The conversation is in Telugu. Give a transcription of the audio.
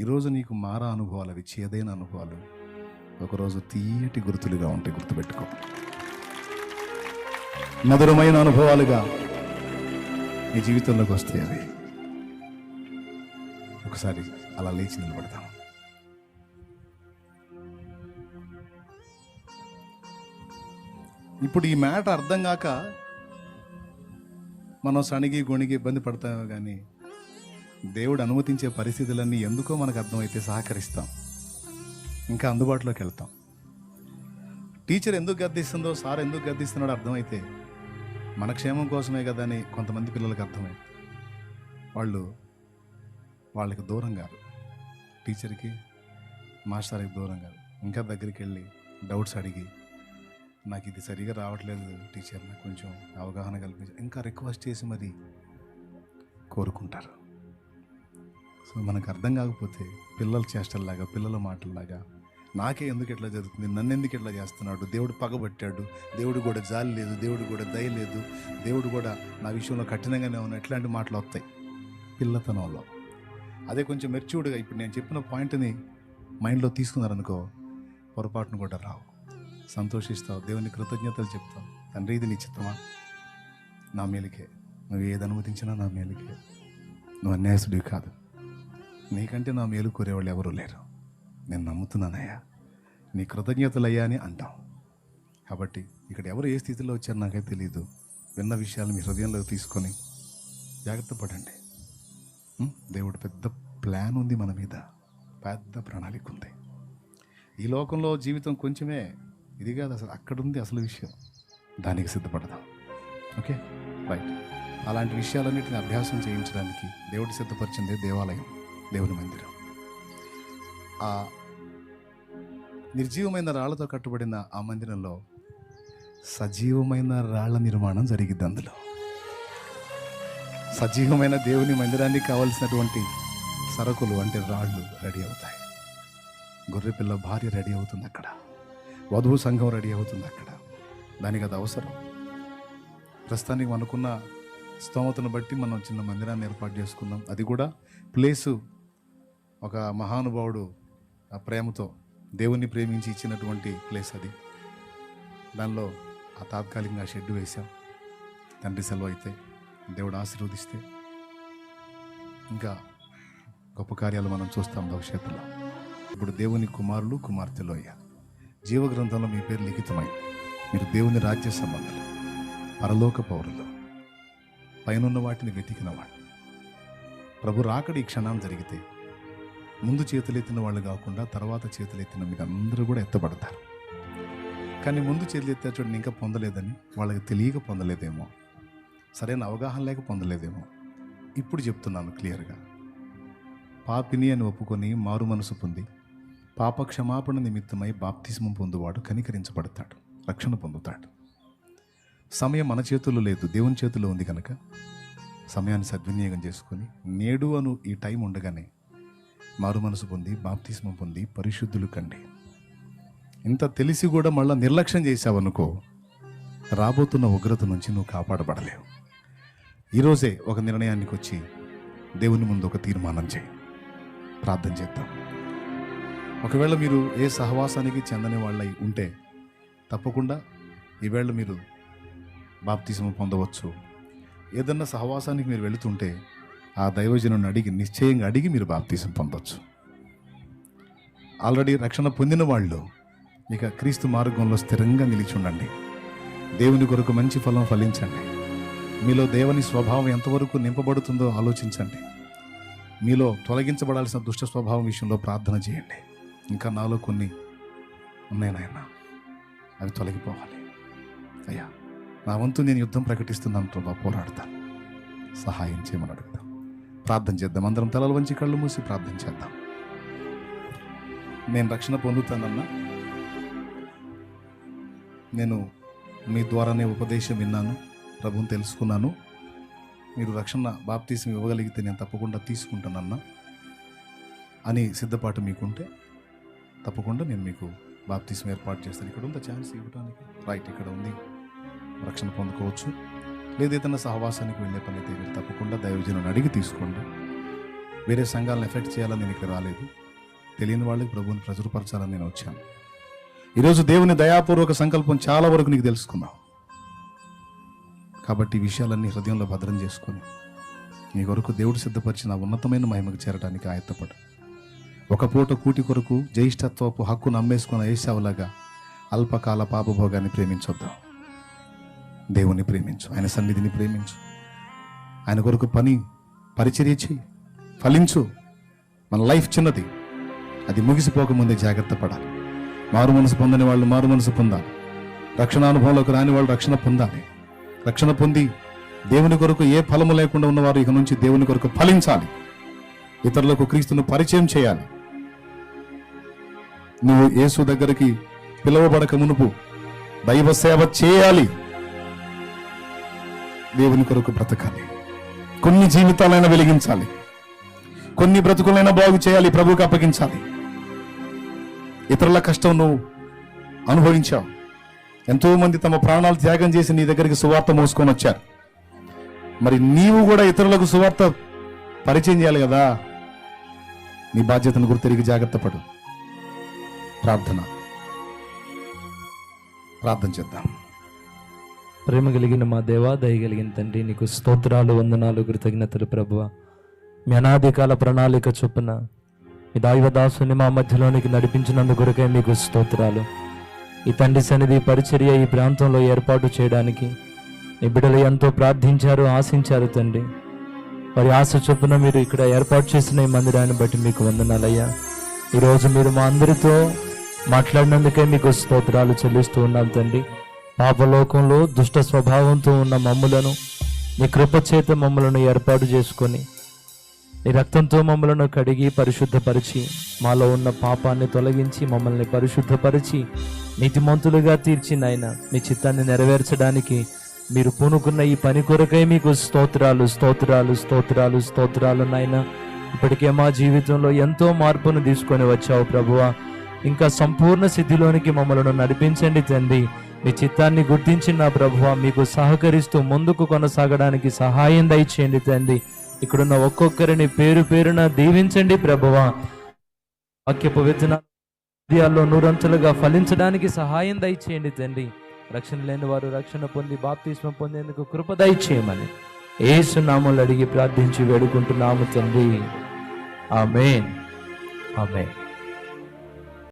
ఈరోజు నీకు మారా అనుభవాలు అవి చేదైన అనుభవాలు ఒకరోజు తీయటి గుర్తులుగా ఉంటాయి గుర్తుపెట్టుకో. మధురమైన అనుభవాలుగా నీ జీవితంలోకి వస్తాయి అవి. ఒకసారి అలా లేచి నిలబడతాం ఇప్పుడు ఈ మ్యాటర్ అర్థం కాక మనం సణిగి గొణిగి ఇబ్బంది పడతామో కానీ దేవుడు అనుమతించే పరిస్థితులన్నీ ఎందుకో మనకు అర్థమైతే సహకరిస్తాం. ఇంకా అందుబాటులోకి వెళ్తాం. టీచర్ ఎందుకు గద్దిస్తుందో సార్ ఎందుకు గద్దిస్తున్నాడో అర్థమైతే మన క్షేమం కోసమే కదా అని కొంతమంది పిల్లలకు అర్థమైంది. వాళ్ళు వాళ్ళకి దూరం కాదు. టీచర్కి మాస్టర్కి దూరం కాదు. ఇంకా దగ్గరికి వెళ్ళి డౌట్స్ అడిగి నాకు ఇది సరిగా రావట్లేదు టీచర్ నాకు కొంచెం అవగాహన కల్పించి ఇంకా రిక్వెస్ట్ చేసి మరి కోరుకుంటారు. సో మనకు అర్థం కాకపోతే పిల్లల చేష్టల్లాగా పిల్లల మాటల్లాగా నాకే ఎందుకు ఇట్లా జరుగుతుంది? నన్ను ఎందుకు ఇట్లా చేస్తున్నాడు? దేవుడు పగబట్టాడు. దేవుడు కూడా జాలి లేదు. దేవుడు కూడా దయ లేదు. దేవుడు కూడా నా విషయంలో కఠినంగానే ఉన్న ఇట్లాంటి మాటలు వస్తాయి. పిల్లతనంలో. అదే కొంచెం మెచ్యూర్డ్గా ఇప్పుడు నేను చెప్పిన పాయింట్ని మైండ్లో తీసుకున్నారనుకో పొరపాటును కూడా రావు. సంతోషిస్తావు. దేవుని కృతజ్ఞతలు చెప్తావు. తండ్రి ఇది నీ చిత్తమా? నా మేలికే. నువ్వు ఏది అనుమతించినా నా మేలికే. నువ్వు అన్యాయసుడివి కాదు. నీకంటే నా మేలు కోరేవాళ్ళు ఎవరూ లేరు. నేను నమ్ముతున్నానయ్యా. నీ కృతజ్ఞతలయ్యా అని అంటాం. కాబట్టి ఇక్కడ ఎవరు ఏ స్థితిలో వచ్చారో నాకైతే తెలియదు విన్న విషయాలు మీ హృదయంలో తీసుకొని జాగ్రత్త పడండి. దేవుడు పెద్ద ప్లాన్ ఉంది మన మీద. పెద్ద ప్రణాళిక ఉంది. ఈ లోకంలో జీవితం కొంచెమే ఇది కాదు అసలు అక్కడుంది అసలు విషయం. దానికి సిద్ధపడదాం. ఓకే? రైట్. అలాంటి విషయాలన్నింటిని అభ్యాసం చేయించడానికి దేవుడు సిద్ధపరిచిందే దేవాలయం. దేవుని మందిరం. ఆ నిర్జీవమైన రాళ్ళతో కట్టుబడిన ఆ మందిరంలో సజీవమైన రాళ్ళ నిర్మాణం జరిగింది అందులో. సజీవమైన దేవుని మందిరానికి కావలసినటువంటి సరకులు అంటే రాళ్ళు రెడీ అవుతాయి. గొర్రెపిల్ల భార్య రెడీ అవుతుంది అక్కడ. వధువు సంఘం రెడీ అవుతుంది అక్కడ. దానికి అది అవసరం. ప్రస్తుతానికి మనకున్న స్తోమతను బట్టి మనం చిన్న మందిరాన్ని ఏర్పాటు చేసుకున్నాం అది కూడా ప్లేసు ఒక మహానుభావుడు ఆ ప్రేమతో దేవుణ్ణి ప్రేమించి ఇచ్చినటువంటి ప్లేస్ అది. దానిలో ఆ తాత్కాలికంగా షెడ్ వేశాం. తండ్రి సెలవు అయితే దేవుడు ఆశీర్వదిస్తే ఇంకా గొప్ప కార్యాలు మనం చూస్తాం భవిష్యత్తులో. ఇప్పుడు దేవుని కుమారులు కుమార్తెలు అయ్యా. జీవ గ్రంథంలో మీ పేరు లిఖితమై మీరు దేవుని రాజ్య సంబంధాలు పరలోక పౌరులు పైనున్న వాటిని వెతికిన వాడు ప్రభు రాకడి క్షణం జరిగితే ముందు చేతులెత్తిన వాళ్ళు కాకుండా తర్వాత చేతులెత్తిన మీరు అందరూ కూడా ఎత్తబడతారు. కానీ ముందు చేతులెత్తే చూడండి ఇంకా పొందలేదని వాళ్ళకి తెలియక పొందలేదేమో. సరైన అవగాహన లేక పొందలేదేమో. ఇప్పుడు చెప్తున్నాను క్లియర్గా. పాపిని అని ఒప్పుకొని మారు మనసు పొంది పాప క్షమాపణ నిమిత్తమై బాప్తిస్మం పొందువాడు కనికరించబడతాడు రక్షణ పొందుతాడు. సమయం మన చేతుల్లో లేదు దేవుని చేతుల్లో ఉంది కనుక సమయాన్ని సద్వినియోగం చేసుకొని నేడు అను ఈ టైం ఉండగానే మారు మనసు పొంది బాప్తిస్మం పొంది పరిశుద్ధులు కండి. ఇంత తెలిసి కూడా మళ్ళీ నిర్లక్ష్యం చేశావనుకో రాబోతున్న ఉగ్రత నుంచి నువ్వు కాపాడబడలేవు. ఈరోజే ఒక నిర్ణయానికి వచ్చి దేవుని ముందు ఒక తీర్మానం చేయి. ప్రార్థన చేద్దాం. ఒకవేళ మీరు ఏ సహవాసానికి చెందని వాళ్ళై ఉంటే తప్పకుండా ఈవేళ మీరు బాప్తిజం పొందవచ్చు. ఏదన్నా సహవాసానికి మీరు వెళుతుంటే ఆ దైవజనుని అడిగి నిశ్చయంగా అడిగి మీరు బాప్తీసం పొందవచ్చు ఆల్రెడీ రక్షణ పొందిన వాళ్ళు ఇక క్రీస్తు మార్గంలో స్థిరంగా నిలిచి ఉండండి. దేవుని కొరకు మంచి ఫలం ఫలించండి. మీలో దేవుని స్వభావం ఎంతవరకు నింపబడుతుందో ఆలోచించండి. మీలో తొలగించబడాల్సిన దుష్ట స్వభావం విషయంలో ప్రార్థన చేయండి. ఇంకా నాలో కొన్ని ఉన్నాయి నాయన. అవి తొలగిపోవాలి. అయ్యా నా వంతు నేను యుద్ధం ప్రకటిస్తున్నాను ప్రభా పోరాడతాను. సహాయం చేయమని ప్రార్థన చేద్దాం. అందరం తలలు వంచి కళ్ళు మూసి ప్రార్థన చేద్దాం. నేను రక్షణ పొందుతానన్నా. నేను మీ ద్వారానే ఉపదేశం విన్నాను. ప్రభుని తెలుసుకున్నాను. మీరు రక్షణ బాప్తీసం ఇవ్వగలిగితే నేను తప్పకుండా తీసుకుంటానన్నా. అని సిద్ధపాటు మీకుంటే తప్పకుండా నేను మీకు బాప్తీసం ఏర్పాటు చేస్తాను. ఇక్కడ ఉందా ఛాన్స్ ఇవ్వడానికి రైట్ ఇక్కడ ఉంది. రక్షణ పొందుకోవచ్చు. లేదా ఏదైనా సహవాసానికి వెళ్ళే పని అయితే మీరు తప్పకుండా దైవజనుని అడిగి తీసుకోండి. వేరే సంఘాలను ఎఫెక్ట్ చేయాలని నేను ఇక్కడ రాలేదు. తెలియని వాళ్ళకి ప్రభువుని ప్రచురపరచాలని నేను వచ్చాను. ఈరోజు దేవుని దయాపూర్వక సంకల్పం చాలా వరకు నీకు తెలుసుకున్నావు కాబట్టి ఈ విషయాలన్నీ హృదయంలో భద్రం చేసుకొని నీ కొరకు దేవుడు సిద్ధపరిచిన ఉన్నతమైన మహిమకు చేరడానికి ఆయత్తపడు. ఒక పూట కూటి కొరకు జ్యేష్ఠత్వపు హక్కును అమ్మేసుకున్న ఏసావులాగా అల్పకాల పాపభోగాన్ని ప్రేమించొద్దాం. దేవుని ప్రేమించు ఆయన సన్నిధిని ప్రేమించు. ఆయన కొరకు పని పరిచర్య చేయి ఫలించు. మన లైఫ్ చిన్నది. అది ముగిసిపోకముందే జాగ్రత్త పడాలి. మారు మనసు పొందని వాళ్ళు మారు మనసు పొందాలి. రక్షణ అనుభవంలోకి రాని వాళ్ళు రక్షణ పొందాలి. రక్షణ పొంది దేవుని కొరకు ఏ ఫలము లేకుండా ఉన్నవారు ఇక నుంచి దేవుని కొరకు ఫలించాలి. ఇతరులకు క్రీస్తును పరిచయం చేయాలి. నువ్వు యేసు దగ్గరికి పిలువబడక మునుపు దైవ సేవ చేయాలి. దేవుని కొరకు బ్రతకాలి. కొన్ని జీవితాలైనా వెలిగించాలి. కొన్ని బ్రతుకులైనా బాగు చేయాలి ప్రభువుకి అప్పగించాలి. ఇతరుల కష్టం నువ్వు అనుభవించావు. ఎంతో మంది తమ ప్రాణాలు త్యాగం చేసి నీ దగ్గరికి సువార్త మోసుకొని వచ్చారు. మరి నీవు కూడా ఇతరులకు సువార్త పరిచయం చేయాలి కదా? నీ బాధ్యతను గుర్తిరిగి జాగ్రత్త పడు. ప్రార్థన. ప్రార్థన చేద్దాం. ప్రేమ కలిగిన మా దేవా దయగలిగిన తండ్రి నీకు స్తోత్రాలు వందనాలు కృతజ్ఞతలు ప్రభువ. మీ అనాది కాల ప్రణాళిక చొప్పున మీ దైవదాసుని మా మధ్యలోనికి నడిపించినందు కొరకే మీకు స్తోత్రాలు. ఈ తండ్రి సన్నిధి పరిచర్య ఈ ప్రాంతంలో ఏర్పాటు చేయడానికి మీ బిడ్డలు ఎంతో ప్రార్థించారు ఆశించారు తండ్రి. వారి ఆశ చొప్పున మీరు ఇక్కడ ఏర్పాటు చేసిన ఈ మందిరాన్ని బట్టి మీకు వందనాలయ్యా. ఈరోజు మీరు మా అందరితో మాట్లాడినందుకే మీకు స్తోత్రాలు చెల్లిస్తూ ఉన్నాం తండ్రి. పాపలోకంలో దుష్ట స్వభావంతో ఉన్న మమ్ములను నీ కృపచేత మమ్మలను ఏర్పాటు చేసుకొని నీ రక్తంతో మమ్మలను కడిగి పరిశుద్ధపరిచి మాలో ఉన్న పాపాన్ని తొలగించి మమ్మల్ని పరిశుద్ధపరిచి నీతిమంతులుగా తీర్చి నాయన మీ చిత్తాన్ని నెరవేర్చడానికి మీరు పూనుకున్న ఈ పని కొరకై మీకు స్తోత్రాలు స్తోత్రాలు స్తోత్రాలు స్తోత్రాలు నాయన. ఇప్పటికే మా జీవితంలో ఎంతో మార్పును తీసుకొని వచ్చావు ప్రభువా. ఇంకా సంపూర్ణ సిద్ధిలోనికి మమ్మలను నడిపించండి తండ్రి. మీ చిత్తాన్ని గుర్తించి నా ప్రభువ మీకు సహకరిస్తూ ముందుకు కొనసాగడానికి సహాయం దయచేయండి తండ్రి. ఇక్కడున్న ఒక్కొక్కరిని పేరు పేరున దీవించండి ప్రభువ. వాక్యపు విత్తనాల్లో నూరంతులుగా ఫలించడానికి సహాయం దయచేయండి తండ్రి. రక్షణ లేని వారు రక్షణ పొంది బాప్తిస్మం పొందేందుకు కృప దయచేయమని ఏసునామలు అడిగి ప్రార్థించి వేడుకుంటున్నాము తండ్రి. ఆమెన్. ఆమెన్.